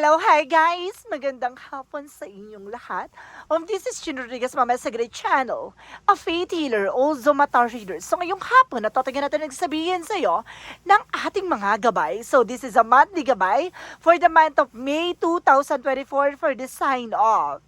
Hello, hi guys! Magandang hapon sa inyong lahat. Um, this is Chin Rodriguez, Mama sa Great Channel, a faith healer, also mata reader. So ngayong hapon, natatagan natin nagsabihin sa iyo ng ating mga gabay. So this is a monthly gabay for the month of May 2024 for the sign of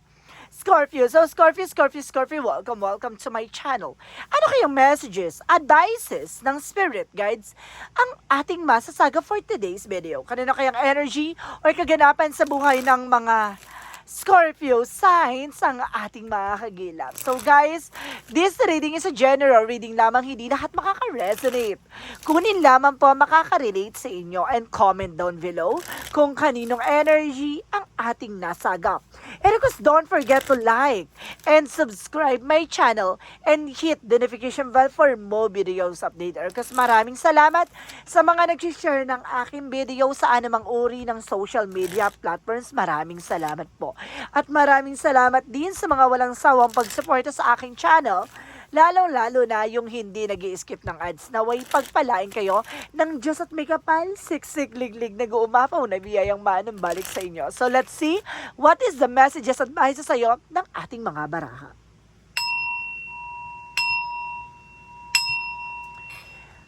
Scorpio. So, Scorpio, Scorpio, Scorpio, welcome, welcome to my channel. Ano kayang messages, advices ng spirit guides ang ating masasaga for today's video? Kanino kayang energy or kaganapan sa buhay ng mga Scorpio signs ang ating mga kagilap. So guys, this reading is a general reading lamang, hindi lahat makaka-resonate. Kunin lamang po makaka-relate sa inyo and comment down below kung kaninong energy ang ating nasagap. And of course, don't forget to like and subscribe my channel and hit the notification bell for more videos update. Kasi maraming salamat sa mga nag-share ng aking video sa anumang uri ng social media platforms. Maraming salamat po. At maraming salamat din sa mga walang sawang pagsuporta sa aking channel lalong-lalo na yung hindi nag skip ng ads. Naway pagpalain kayo ng Diyos at may kapal, siksik, liglig, nag-uumapaw na biyayang manong balik sa inyo. So let's see what is the messages at advices sa iyo ng ating mga baraha.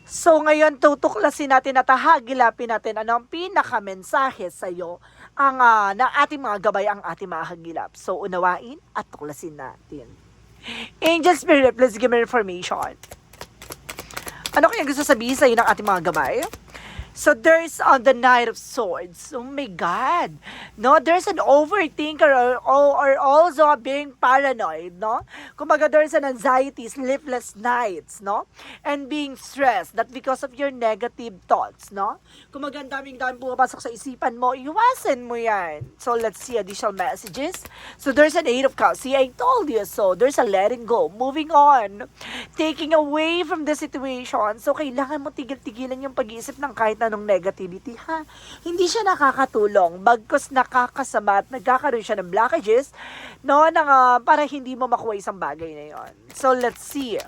So ngayon tutuklasin natin at hagilapin natin ano ang pinakamensahe sa iyo ang ah, ng ating mga gabay ang ating mga hagilap. So unawain at tuklasin natin. Angel Spirit, please give me information. Ano kaya gusto sabihin sa iyo ng ating mga gabay? So there's on the Knight of Swords. Oh my God. No, there's an overthinker or, or, or also being paranoid, no? Kumbaga there's an anxiety, sleepless nights, no? And being stressed that because of your negative thoughts, no? Kumbaga ang daming daming pumapasok sa isipan mo, iwasan mo yan. So let's see additional messages. So there's an Eight of Cups. See, I told you so. There's a letting go, moving on, taking away from the situation. So kailangan mo tigil-tigilan yung pag-iisip ng kahit anong negativity, ha? Hindi siya nakakatulong. Bagkos nakakasama at nagkakaroon siya ng blockages, no, nang, ah, para hindi mo makuha isang bagay na yon. So, let's see.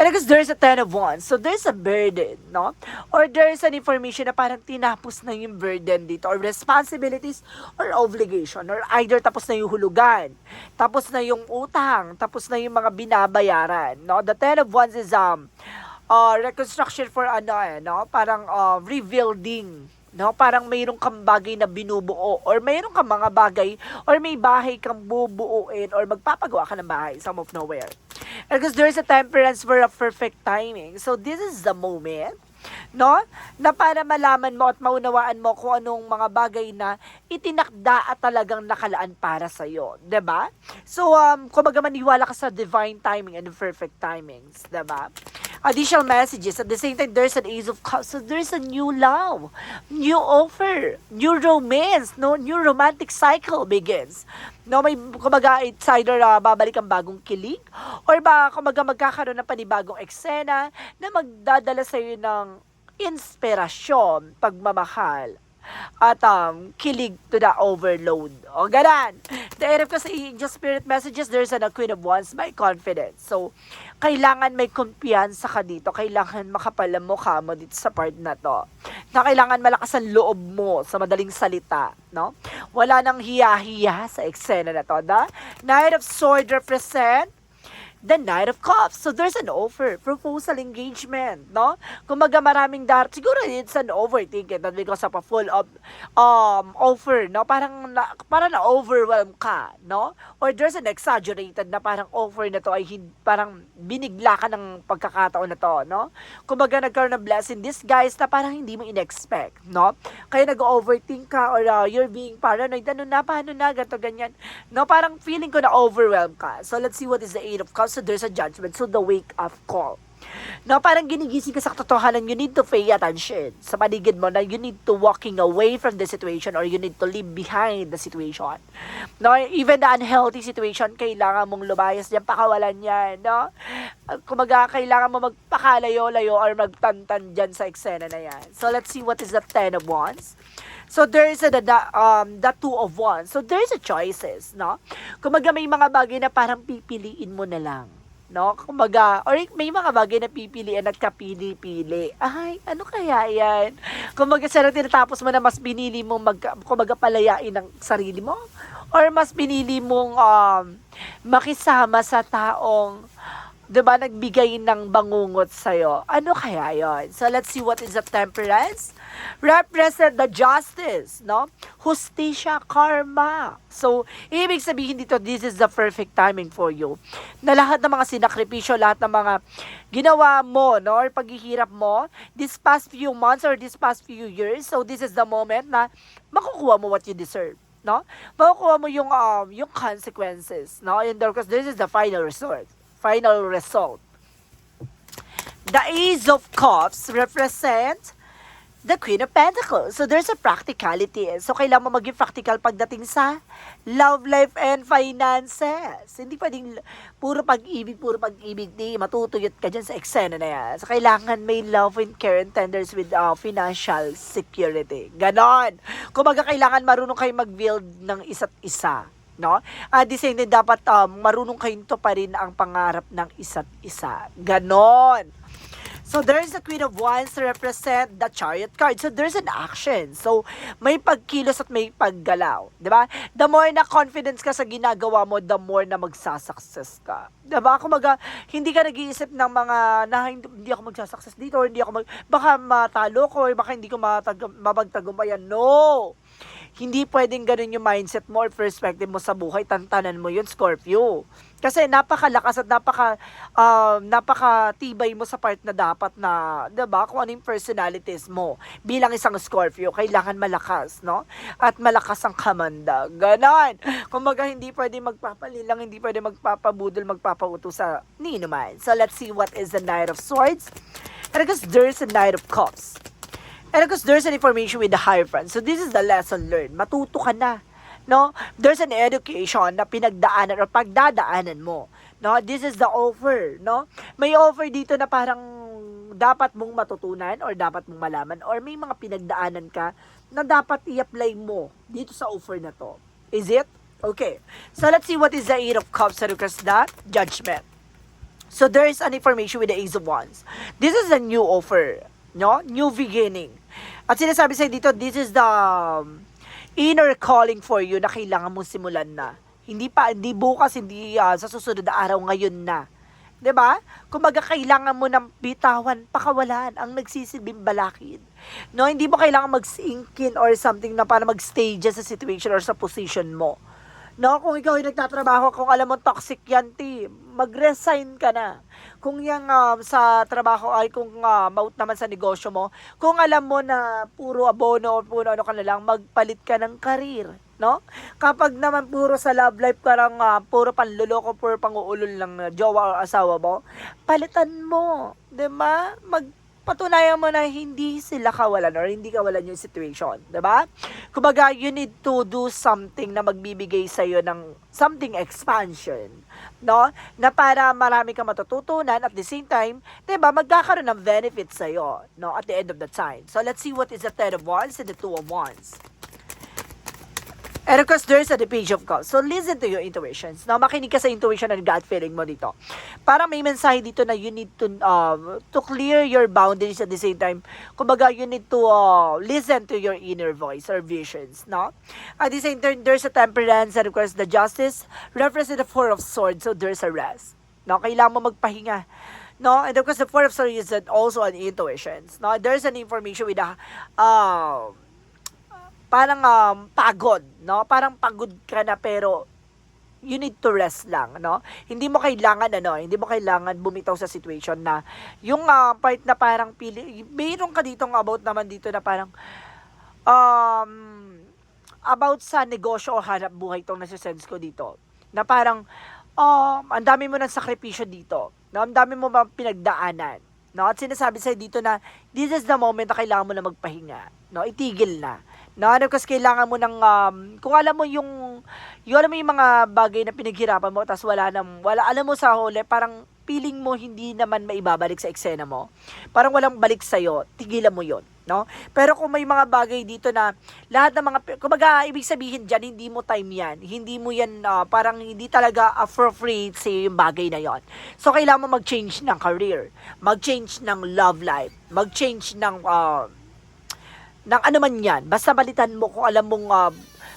And because there's a ten of wands, so there's a burden, no? Or there's an information na parang tinapos na yung burden dito, or responsibilities, or obligation, or either tapos na yung hulugan, tapos na yung utang, tapos na yung mga binabayaran, no? The ten of wands is, um, uh, reconstruction for ano eh, no? Parang uh, rebuilding, no? Parang mayroong kang bagay na binubuo or mayroong kang mga bagay or may bahay kang bubuuin or magpapagawa ka ng bahay some of nowhere. Because there's a temperance for a perfect timing. So this is the moment no? Na para malaman mo at maunawaan mo kung anong mga bagay na itinakda at talagang nakalaan para sa iyo, 'di ba? So um kumbaga maniwala ka sa divine timing and perfect timings, 'di ba? Additional messages at the same time there's an ace of cups. So there's a new love, new offer, new romance, no? New romantic cycle begins. No, may kumbaga it's either uh, babalik ang bagong kilig or ba kumbaga magkakaroon ng panibagong eksena na magdadala sa iyo ng inspirasyon, pagmamahal, at um, kilig to the overload. O, ganan. The of kasi Angel Spirit Messages, there's an a Queen of Wands by confidence. So, kailangan may kumpiyansa ka dito. Kailangan makapal ang mukha mo dito sa part na to. Na kailangan malakas ang loob mo sa madaling salita. No? Wala nang hiya-hiya sa eksena na to. The Knight of Sword represent the Knight of Cups. So there's an offer, proposal engagement, no? Kumaga maraming dar, siguro it's an overthinking not because of a full of um offer, no? Parang na, parang na overwhelm ka, no? Or there's an exaggerated na parang offer na to ay parang binigla ka ng pagkakataon na to, no? Kumaga nagkaroon ng blessing this guys na parang hindi mo in-expect, no? Kaya nag-overthink ka or uh, you're being paranoid, ano na, paano na, ganto ganyan. No, parang feeling ko na overwhelm ka. So let's see what is the Eight of Cups. So there's a judgment. So the wake up call. No, parang ginigising ka sa katotohanan, you need to pay attention sa paligid mo na you need to walking away from the situation or you need to leave behind the situation. No, even the unhealthy situation, kailangan mong lumayas diyan, pakawalan yan, no? Kumaga, kailangan mo magpakalayo-layo or magtantan diyan sa eksena na yan. So, let's see what is the Ten of Wands. So there is a the, um the two of wands. So there's a choices, no? Kumaga may mga bagay na parang pipiliin mo na lang. No? Kumbaga, or may mga bagay na pipilian at kapili-pili. Ay, ano kaya yan? Kumbaga, sana tinatapos mo na mas binili mong mag, kumbaga, palayain ng sarili mo? Or mas pinili mong um, makisama sa taong 'di ba nagbigay ng bangungot sa'yo. Ano kaya yon? So let's see what is the temperance. Represent the justice, no? Justisya, karma. So, ibig sabihin dito, this is the perfect timing for you. Na lahat ng mga sinakripisyo, lahat ng mga ginawa mo, no? Or paghihirap mo, this past few months or this past few years, so this is the moment na makukuha mo what you deserve no? Makukuha mo yung um yung consequences, no? And because this is the final result, final result. The Ace of Cups represent the Queen of Pentacles. So there's a practicality. So kailangan mo maging practical pagdating sa love life and finances. Hindi pwedeng puro pag-ibig, puro pag-ibig. Di, matutuyot ka dyan sa eksena na yan. So kailangan may love and care and tenders with uh, financial security. Ganon. Kumbaga kailangan marunong kayo mag-build ng isa't isa. No? At the same time, dapat um, marunong kayong to pa rin ang pangarap ng isa't isa. Ganon. So there's the Queen of Wands to represent the Chariot card. So there's an action. So may pagkilos at may paggalaw, 'di ba? The more na confidence ka sa ginagawa mo, the more na magsasucess ka. 'Di ba? Kumaga, hindi ka nag-iisip ng mga na hindi, ako magsasucess dito or hindi ako mag baka matalo ko or baka hindi ko matag mabagtagumpayan. No. Hindi pwedeng ganun yung mindset mo or perspective mo sa buhay. Tantanan mo yun, Scorpio. Kasi napakalakas at napaka um, napakatibay mo sa part na dapat na, 'di ba? Kung ano yung personalities mo bilang isang Scorpio, kailangan malakas, no? At malakas ang kamanda. Ganon. Kumbaga hindi pwede magpapalilang, hindi pwede magpapabudol, magpapauto sa nino man. So let's see what is the Knight of Swords. And because there's a Knight of Cups. And because there's an information with the Hierophant. So this is the lesson learned. Matuto ka na. No? There's an education na pinagdaanan or pagdadaanan mo. No? This is the offer, no? May offer dito na parang dapat mong matutunan or dapat mong malaman or may mga pinagdaanan ka na dapat i-apply mo dito sa offer na to. Is it? Okay. So let's see what is the Eight of Cups and because that judgment. So there is an information with the Ace of Wands. This is a new offer, no? New beginning. At sinasabi sa'yo dito, this is the um, inner calling for you na kailangan mong simulan na. Hindi pa, hindi bukas, hindi ah, sa susunod na araw, ngayon na. 'Di ba? Kumbaga kailangan mo ng bitawan, pakawalan ang nagsisilbing balakid. No, hindi mo kailangan mag-sinkin or something na para mag-stay sa situation or sa position mo. No, kung ikaw ay nagtatrabaho, kung alam mo toxic yan, ti, mag-resign ka na. Kung yan um, sa trabaho ay kung uh, maut naman sa negosyo mo, kung alam mo na puro abono o puro ano ka na lang, magpalit ka ng karir. No? Kapag naman puro sa love life ka lang, uh, puro panluloko, puro panguulol ng uh, jowa o asawa mo, palitan mo. ba? Mag patunayan mo na hindi sila kawalan or hindi kawalan yung situation, 'di ba? Kumbaga, you need to do something na magbibigay sa iyo ng something expansion, no? Na para marami kang matututunan at the same time, 'di ba, magkakaroon ng benefits sa iyo, no? At the end of the time. So let's see what is the Ten of Wands and the Two of Wands. And of course, there's the page of cups. So, listen to your intuitions. Now, makinig ka sa intuition and gut feeling mo dito. Para may mensahe dito na you need to um, to clear your boundaries at the same time. Kumbaga, you need to uh, listen to your inner voice or visions, no? At the same time, there's a temperance and of course, the justice represents the four of swords. So, there's a rest. No? Kailangan mo magpahinga. No? And of course, the four of swords is also an intuitions. No? There's an information with a uh, parang um, pagod, no? Parang pagod ka na pero you need to rest lang, no? Hindi mo kailangan ano, hindi mo kailangan bumitaw sa situation na yung uh, part na parang pili, mayroon ka dito about naman dito na parang um about sa negosyo o hanap buhay tong nasa-sense ko dito. Na parang um ang dami mo ng sakripisyo dito. No? Ang dami mo ba pinagdaanan. No? At sinasabi sa'yo dito na this is the moment na kailangan mo na magpahinga. No? Itigil na. No, ano kasi kailangan mo ng um, kung alam mo yung yung alam mo yung mga bagay na pinaghirapan mo tapos wala nang wala alam mo sa huli parang feeling mo hindi naman maibabalik sa eksena mo. Parang walang balik sa iyo, tigilan mo 'yon. no? Pero kung may mga bagay dito na lahat ng mga kumbaga ibig sabihin diyan hindi mo time 'yan. Hindi mo 'yan ah, parang hindi talaga appropriate sa yung bagay na 'yon. So kailangan mo mag-change ng career, mag-change ng love life, mag-change ng ah, ng ano man 'yan. Basta balitan mo kung alam mong ah,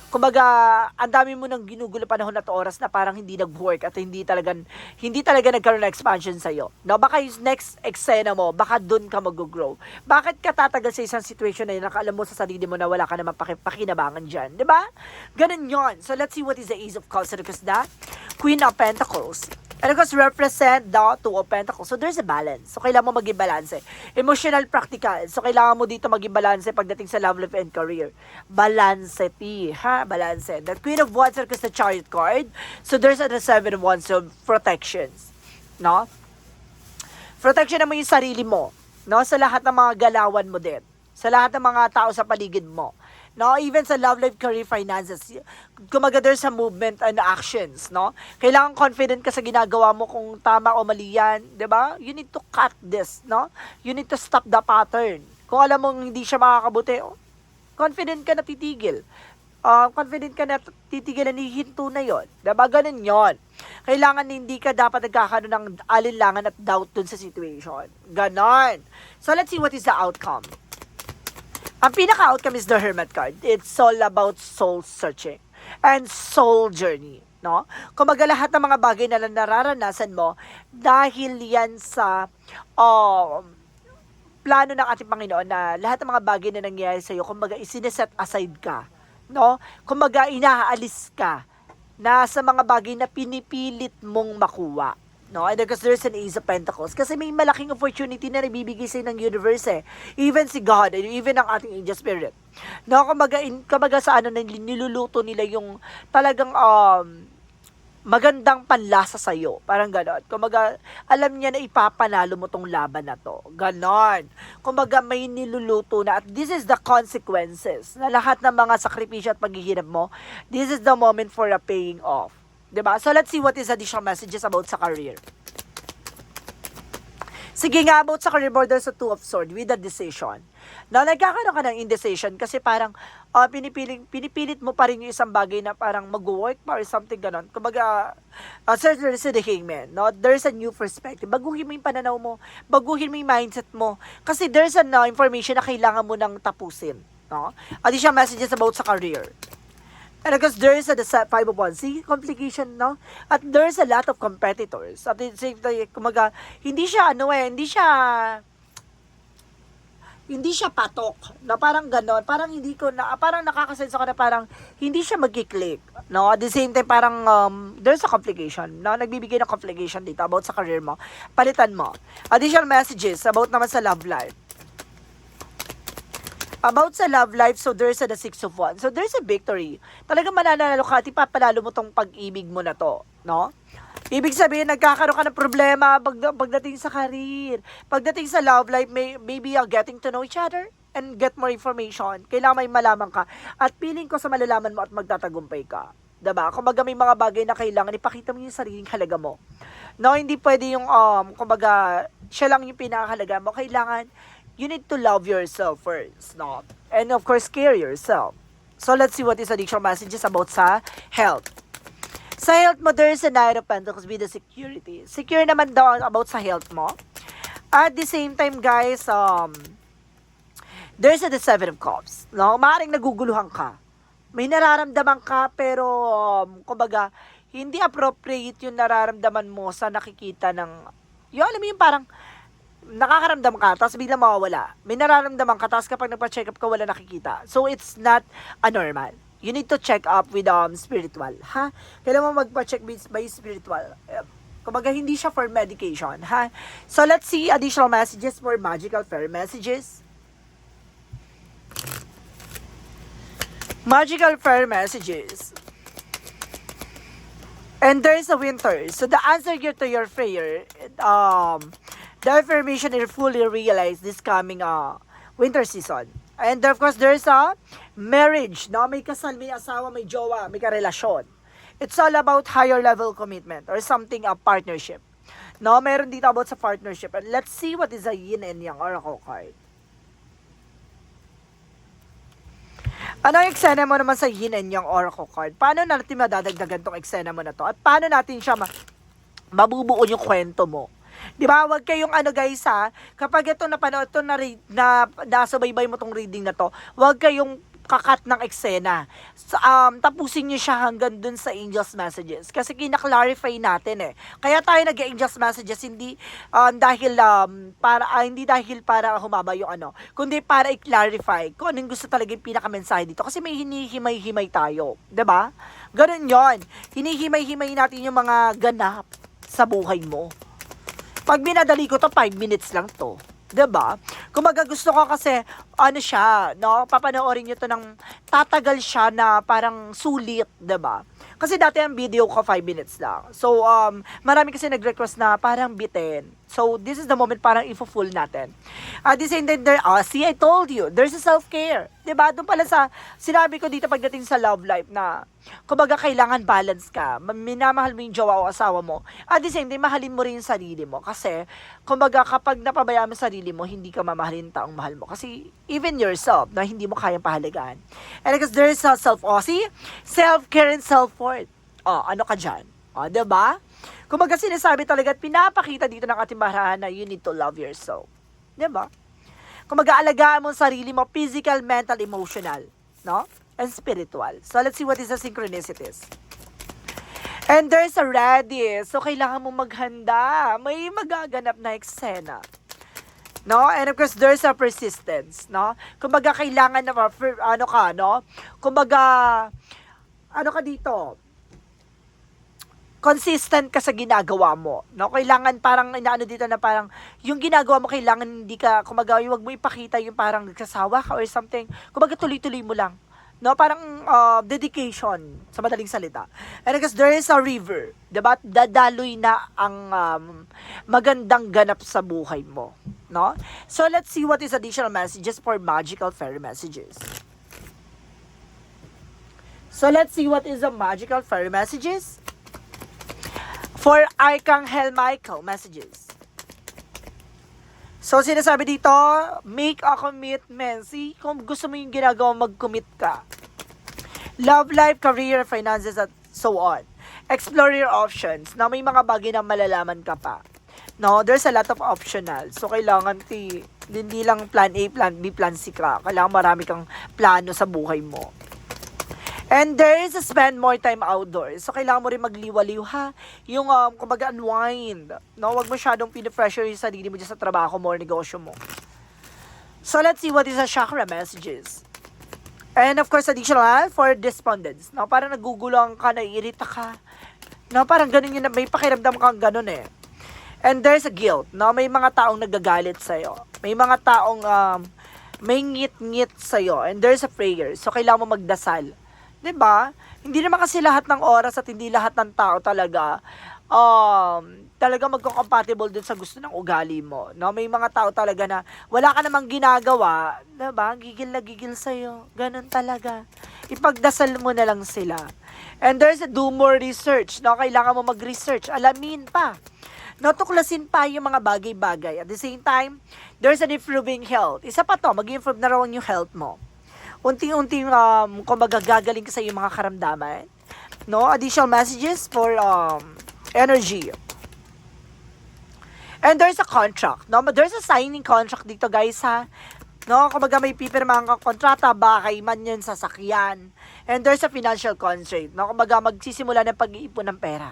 kumbaga ang dami mo nang ginugulo panahon at oras na parang hindi nag-work at hindi talaga hindi talaga nagkaroon ng expansion sa iyo. No, baka yung next eksena mo, baka doon ka mag-grow. Bakit ka tatagal sa isang situation na yun, nakaalam mo sa sarili mo na wala ka naman paki- pakinabangan diyan, 'di ba? Ganun 'yon. So let's see what is the Ace of Cups because that Queen of Pentacles. And of course, represent the Two of Pentacles. So, there's a balance. So, kailangan mo maging balance. Emotional, practical. So, kailangan mo dito maging balance pagdating sa love life and career. Balance, T. Ha? Balance. The Queen of Wands is the Chariot card. So, there's a Seven of Wands of protections. No? Protection naman yung sarili mo. No? Sa lahat ng mga galawan mo din. Sa lahat ng mga tao sa paligid mo. No, even sa love life, career, finances, there's sa movement and actions, no? Kailangan confident ka sa ginagawa mo kung tama o mali yan, 'di ba? You need to cut this, no? You need to stop the pattern. Kung alam mong hindi siya makakabuti, oh, confident ka na titigil. Uh, confident ka na titigil na hihinto na yon. Diba? Ganun yon. Kailangan hindi ka dapat nagkakaroon ng alinlangan at doubt dun sa situation. Ganon. So, let's see what is the outcome. Ang pinaka-outcome is the Hermit card. It's all about soul searching and soul journey. No? Kumaga lahat ng mga bagay na nararanasan mo dahil yan sa um, plano ng ating Panginoon na lahat ng mga bagay na nangyayari sa iyo, kumbaga isineset aside ka. No? Kumbaga inaalis ka na sa mga bagay na pinipilit mong makuha. No? And because there's an Ace of Pentacles. Kasi may malaking opportunity na nabibigay sa'yo ng universe eh. Even si God, even ang ating angel spirit. No? Kumbaga, in, kumbaga sa ano, niluluto nila yung talagang um, magandang panlasa sa'yo. Parang ganon. Kumbaga, alam niya na ipapanalo mo tong laban na to. Ganon. Kumbaga, may niluluto na. At this is the consequences na lahat ng mga sakripisyo at paghihirap mo, this is the moment for a paying off. Ba? So let's see what is additional messages about sa career. Sige nga about sa career border sa Two of Swords with a decision. Na nagkakaroon ka ng indecision kasi parang uh, pinipiling, pinipilit mo pa rin yung isang bagay na parang mag-work pa or something ganon. Kumbaga, uh, certainly si the hangman, no? There's a new perspective. Baguhin mo yung pananaw mo. Baguhin mo yung mindset mo. Kasi there's an uh, information na kailangan mo nang tapusin. No? Additional messages about sa career. And because there is a the sa- 501 see complication, no? At there's a lot of competitors. At the same time, kumaga, hindi siya ano eh, hindi siya hindi siya patok na parang ganon. Parang hindi ko na parang nakakasense ako na parang hindi siya magki-click no? At the same time parang um, there's a complication no? Nagbibigay ng complication dito about sa career mo. Palitan mo. Additional messages about naman sa love life About sa love life, so there's a the six of wands. So there's a victory. Talagang mananalo ka at ipapalalo mo tong pag-ibig mo na to. No? Ibig sabihin, nagkakaroon ka ng problema pag, pagdating sa career. Pagdating sa love life, may, maybe you're getting to know each other and get more information. Kailangan may malaman ka. At feeling ko sa malalaman mo at magtatagumpay ka. Diba? Kumbaga may mga bagay na kailangan ipakita mo yung sariling halaga mo. No, hindi pwede yung, um, kumbaga, siya lang yung pinakahalaga mo. Kailangan, you need to love yourself first, no? And of course, care yourself. So let's see what is additional messages about sa health. Sa health mo, there's a Knight of Pentacles with the security. Secure naman daw about sa health mo. At the same time, guys, um, there's a the Seven of Cups. No? Maaaring naguguluhan ka. May nararamdaman ka, pero, um, kumbaga, hindi appropriate yung nararamdaman mo sa nakikita ng, yung alam mo yung parang, nakakaramdam ka, tapos biglang mawawala. May nararamdaman ka, tapos kapag nagpa-check up ka, wala nakikita. So, it's not a normal. You need to check up with um, spiritual, ha? Kailangan mo magpa-check by spiritual. Eh, Kumbaga, hindi siya for medication, ha? So, let's see additional messages for magical fairy messages. Magical fairy messages. And there's a winter. So, the answer here to your prayer, um, the affirmation is fully realized this coming uh, winter season. And of course, there's a marriage, no? May kasal, may asawa, may jowa, may karelasyon. It's all about higher level commitment or something, a partnership. No, meron dito about sa partnership. And let's see what is a yin and yang oracle card. Ano yung eksena mo naman sa yin and yang oracle card? Paano natin madadagdagan tong eksena mo na to? At paano natin siya ma- mabubuo yung kwento mo? Di ba? Huwag kayong ano guys ha, kapag ito napanood to na, na nasubaybay mo tong reading na to, huwag kayong kakat ng eksena. So, um, tapusin niyo siya hanggang dun sa angels messages. Kasi kina-clarify natin eh. Kaya tayo nag-angels messages, hindi um, dahil um, para ah, hindi dahil para humaba yung ano, kundi para i-clarify kung anong gusto talaga yung pinaka-mensahe dito. Kasi may hinihimay-himay tayo. ba? Ganun yon Hinihimay-himay natin yung mga ganap sa buhay mo. Pag binadali ko to, 5 minutes lang to. 'Di ba? Kumaga gusto ko kasi ano siya, no? Papanoorin niyo to ng tatagal siya na parang sulit, 'di ba? Kasi dati ang video ko 5 minutes lang. So um marami kasi nag-request na parang bitin. So this is the moment parang ifo-full natin. At the same time, there, ah, see, I told you, there's a self-care. ba? Doon pala sa sinabi ko dito pagdating sa love life na kumbaga kailangan balance ka. Ma- Minamahal mo yung jowa o asawa mo. At the same time, mahalin mo rin yung sarili mo. Kasi, kumbaga kapag napabayaan mo yung sarili mo, hindi ka mamahalin ng taong mahal mo. Kasi even yourself, na hindi mo kayang pahalagaan. And because there is a self-osy, self-care and self-worth. Oh, ano ka dyan? Oh, 'di ba? Kumbaga sinasabi talaga at pinapakita dito ng ating maharahan na you need to love yourself. 'Di ba? Kumbaga alagaan mo sarili mo, physical, mental, emotional, no? And spiritual. So let's see what is the synchronicities. And there's a ready. So kailangan mo maghanda. May magaganap na eksena. No? And of course, there's a persistence, no? Kumbaga kailangan na ano ka, no? Kumbaga ano ka dito? Consistent ka sa ginagawa mo. No? Kailangan parang inaano dito na parang yung ginagawa mo kailangan hindi ka kumaga wag mo ipakita yung parang nagsasawa ka or something. Kumbaga tuloy-tuloy mo lang. No, parang uh, dedication sa madaling salita. And because there is a river, 'di ba? Dadaloy na ang um, magandang ganap sa buhay mo, no? So let's see what is additional messages for magical fairy messages. So let's see what is the magical fairy messages for Archangel Michael messages. So, sinasabi dito, make a commitment. See, kung gusto mo yung ginagawa, mag-commit ka. Love life, career, finances, at so on. Explore your options. Na may mga bagay na malalaman ka pa. No, there's a lot of optional. So, kailangan ti, hindi lang plan A, plan B, plan C ka. Kailangan marami kang plano sa buhay mo. And there is a spend more time outdoors. So, kailangan mo rin magliwaliw, ha? Yung, um, kumbaga, unwind. No? Huwag masyadong pinipressure yung sarili mo dyan sa trabaho mo or negosyo mo. So, let's see what is the chakra messages. And of course, additional for despondence. No? Parang nagugulang ka, naiirita ka. No? Parang ganun yun, may pakiramdam kang ganun eh. And there's a guilt. No? May mga taong nagagalit sa'yo. May mga taong um, may ngit-ngit sa'yo. And there's a prayer. So, kailangan mo magdasal. 'Di ba? Hindi naman kasi lahat ng oras at hindi lahat ng tao talaga um talaga magko-compatible dun sa gusto ng ugali mo. No, may mga tao talaga na wala ka namang ginagawa, 'di ba? Gigil na gigil sa iyo. Ganun talaga. Ipagdasal mo na lang sila. And there's a do more research, no? Kailangan mo mag-research, alamin pa. No, tuklasin pa yung mga bagay-bagay. At the same time, there's an improving health. Isa pa to, mag-improve na raw yung health mo unti-unting um, kumbaga gagaling ka sa iyong mga karamdaman. No? Additional messages for um, energy. And there's a contract. No? There's a signing contract dito guys ha. No, kumbaga may pipirmahan kang kontrata, bakay man yun sasakyan. And there's a financial constraint. No, kumbaga magsisimula ng pag-iipon ng pera.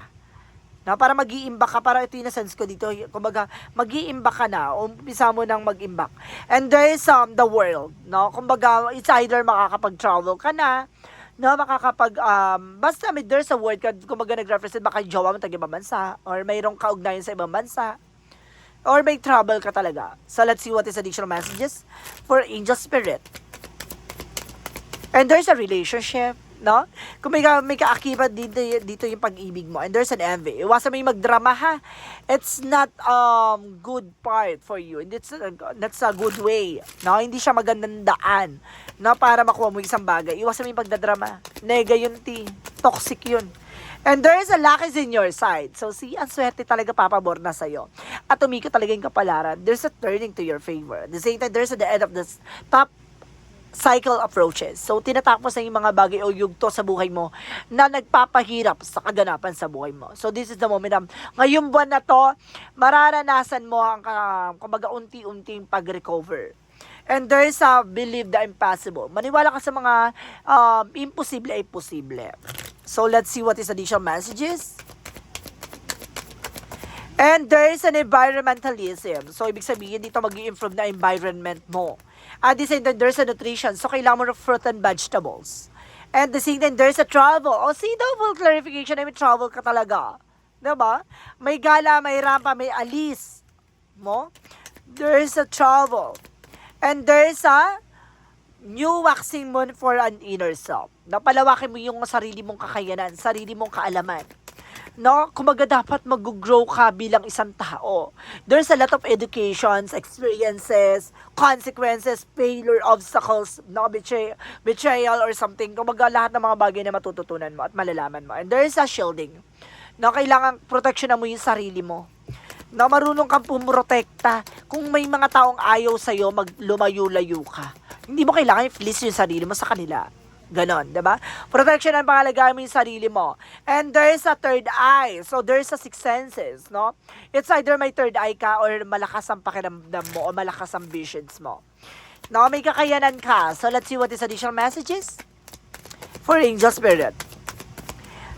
No, para mag-iimbak ka, para ito yung sense ko dito, kumbaga mag-iimbak ka na, umpisa mo nang mag-imbak. And there is um, the world, no, kumbaga it's either makakapag-travel ka na, no, makakapag, um, basta may there's a word, ka, kumbaga nag-represent, baka jowa mo tag ibang bansa, or mayroong kaugnayan sa ibang bansa, or may trouble ka talaga. So let's see what is additional messages for angel spirit. And there's a relationship, no? Kung may, ka, may kaakibat dito, dito yung pag-ibig mo, and there's an envy. Iwasan mo yung magdrama, ha? It's not um good part for you. And it's, that's a good way, no? Hindi siya magandang daan, no? Para makuha mo yung isang bagay. Iwasan mo yung pagdadrama. Nega yun, ti. Toxic yun. And there is a luck is in your side. So, see, ang swerte talaga papabor na sa'yo. At umikot talaga yung kapalaran. There's a turning to your favor. At the same time, there's at the end of the top cycle approaches. So, tinatapos na yung mga bagay o yugto sa buhay mo na nagpapahirap sa kaganapan sa buhay mo. So, this is the moment na ngayong buwan na to, mararanasan mo ang uh, kumbaga unti-unting pag-recover. And there is a believe the impossible. Maniwala ka sa mga um, imposible ay posible. So, let's see what is additional messages. And there is an environmentalism. So, ibig sabihin, dito mag improve na environment mo. At the same time, there's a nutrition. So, kailangan mo ng fruit and vegetables. And the same time, there's a travel. O, see, double clarification. I mean, travel ka talaga. Diba? May gala, may rampa, may alis. Mo? There's a travel. And there's a new waxing moon for an inner self. Napalawakin mo yung sarili mong kakayanan, sarili mong kaalaman no? Kumaga dapat mag-grow ka bilang isang tao. There's a lot of educations, experiences, consequences, failure, obstacles, no? Betray, betrayal or something. Kumaga lahat ng mga bagay na matututunan mo at malalaman mo. And there is a shielding. No, kailangan protection mo yung sarili mo. No, marunong kang pumrotekta. Kung may mga taong ayaw sa'yo, mag lumayo-layo ka. Hindi mo kailangan i-fleece yung sarili mo sa kanila. Ganon, di ba? Protection ang pangalagahan mo yung sarili mo. And there's a third eye. So, there's a six senses, no? It's either may third eye ka or malakas ang pakiramdam mo o malakas ang visions mo. No, may kakayanan ka. So, let's see what is additional messages for Angel Spirit.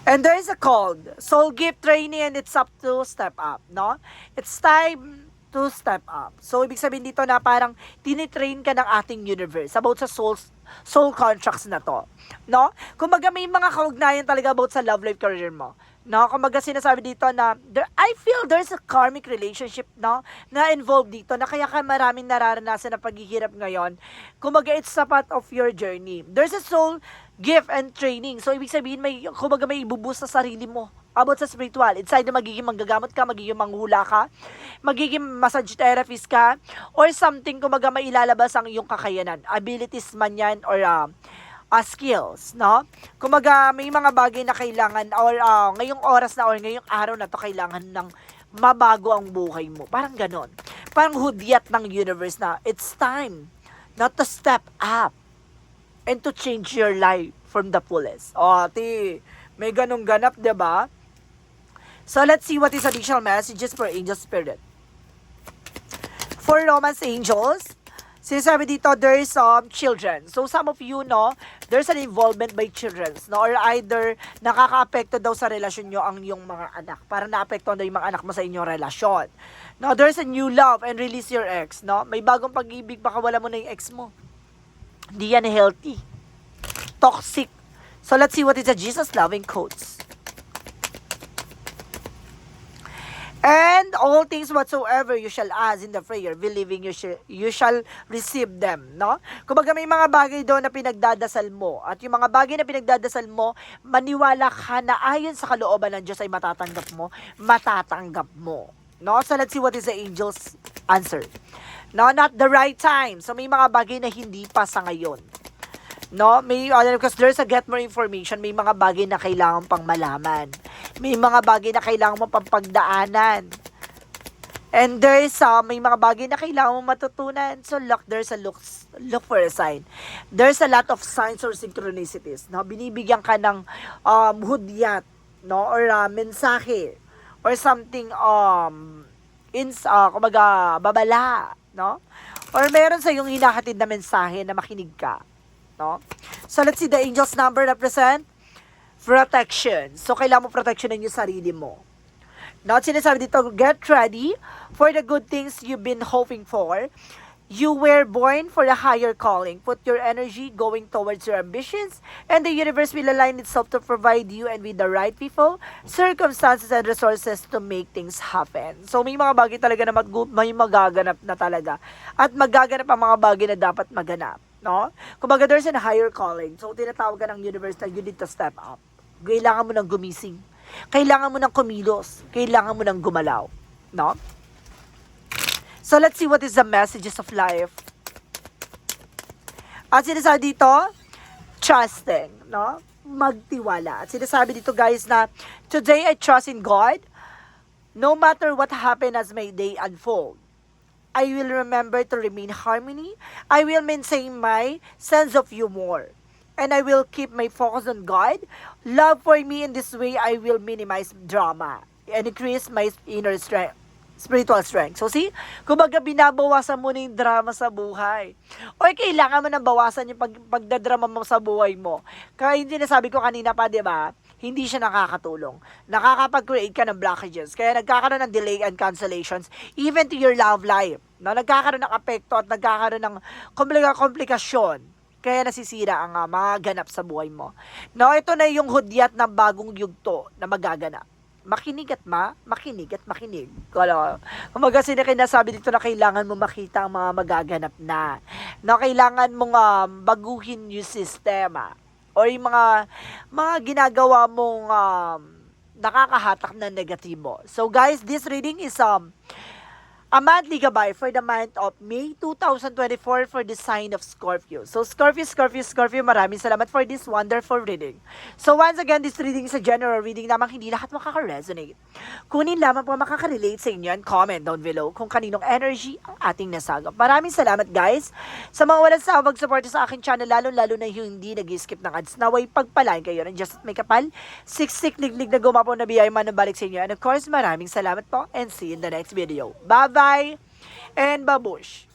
And there is a called soul gift training and it's up to step up, no? It's time to step up. So, ibig sabihin dito na parang tinitrain ka ng ating universe about sa souls soul contracts na to. No? Kumbaga may mga kaugnayan talaga about sa love life career mo. No, kumbaga sinasabi dito na there, I feel there's a karmic relationship no na involved dito na kaya ka maraming nararanasan na paghihirap ngayon. Kumbaga it's a part of your journey. There's a soul gift and training. So ibig sabihin may kumbaga may ibubus sa sarili mo about sa spiritual. It's either magiging manggagamot ka, magiging manghula ka, magiging massage therapist ka, or something kumbaga mailalabas ang iyong kakayanan. Abilities man yan or uh, uh, skills, no? Kumaga may mga bagay na kailangan or uh, ngayong oras na or ngayong araw na to kailangan ng mabago ang buhay mo. Parang ganon. Parang hudyat ng universe na it's time not to step up and to change your life from the fullest. O, ti, may ganong ganap, ba? So, let's see what is additional messages for angel spirit. For romance angels, sinasabi dito, there's um, children. So, some of you, no, there's an involvement by children, no, or either nakaka-apekto daw sa relasyon nyo ang yung mga anak. Para na-apekto daw yung mga anak mo sa inyong relasyon. No, there's a new love and release your ex, no. May bagong pag-ibig, baka wala mo na yung ex mo. Hindi yan healthy. Toxic. So, let's see what is the Jesus-loving quotes. And all things whatsoever you shall ask in the prayer, believing you shall, you shall receive them, no? Kumbaga may mga bagay doon na pinagdadasal mo. At yung mga bagay na pinagdadasal mo, maniwala ka na ayon sa kalooban ng Diyos ay matatanggap mo, matatanggap mo. No? So let's see what is the angel's answer. No, not the right time. So may mga bagay na hindi pa sa ngayon. No, may uh, because there's a get more information, may mga bagay na kailangan pang malaman. May mga bagay na kailangan mo pang pagdaanan. And there's uh, may mga bagay na kailangan mo matutunan. So look, there's a look, look for a sign. There's a lot of signs or synchronicities. No? Binibigyan ka ng um, hudyat, no? Or uh, mensahe. Or something, um, ins, uh, kumaga, babala, no? Or meron sa yung hinahatid na mensahe na makinig ka. No? So, let's see the angel's number represent protection. So, kailangan mo protectionin yung sarili mo. Now, sinasabi dito, get ready for the good things you've been hoping for. You were born for a higher calling. Put your energy going towards your ambitions, and the universe will align itself to provide you and with the right people, circumstances, and resources to make things happen. So, may mga bagay talaga na mag- may magaganap na talaga. At magaganap ang mga bagay na dapat maganap. No? Kumbaga, there's a higher calling. So, tinatawag ka ng universe na you need to step up. Kailangan mo ng gumising. Kailangan mo ng kumilos. Kailangan mo ng gumalaw. No? So, let's see what is the messages of life. At sinasabi dito, trusting, no? Magtiwala. At sinasabi dito, guys, na today I trust in God no matter what happen as my day unfold. I will remember to remain harmony. I will maintain my sense of humor. And I will keep my focus on God. Love for me in this way, I will minimize drama and increase my inner strength spiritual strength. So see, kumbaga binabawasan mo na yung drama sa buhay. O kailangan mo nang bawasan yung pag, pagdadrama mo sa buhay mo. Kaya hindi nasabi ko kanina pa, di ba? Hindi siya nakakatulong. Nakakapag-create ka ng blockages. Kaya nagkakaroon ng delay and cancellations even to your love life. No, nagkakaroon ng apekto at nagkakaroon ng kumbaga komplikasyon. Kaya nasisira ang ah, mga ganap sa buhay mo. No, ito na yung hudyat ng bagong yugto na magaganap makinig at ma, makinig at makinig. Kala, kumaga sinakinasabi dito na kailangan mo makita ang mga magaganap na. Na kailangan mong um, baguhin yung sistema. O yung mga, mga ginagawa mong um, nakakahatak na negatibo. So guys, this reading is um, a monthly gabay for the month of May 2024 for the sign of Scorpio. So Scorpio, Scorpio, Scorpio, maraming salamat for this wonderful reading. So once again, this reading is a general reading lamang hindi lahat makaka-resonate. Kunin lamang po makaka-relate sa inyo and comment down below kung kaninong energy ang ating nasagap. Maraming salamat guys sa mga walang sawag support sa akin channel, lalo-lalo na yung hindi nag-skip ng ads. Naway pagpalain kayo ng Just May Kapal, siksik liglig na gumapo na biyay man balik sa inyo. And of course, maraming salamat po and see you in the next video. Bye-bye and babush!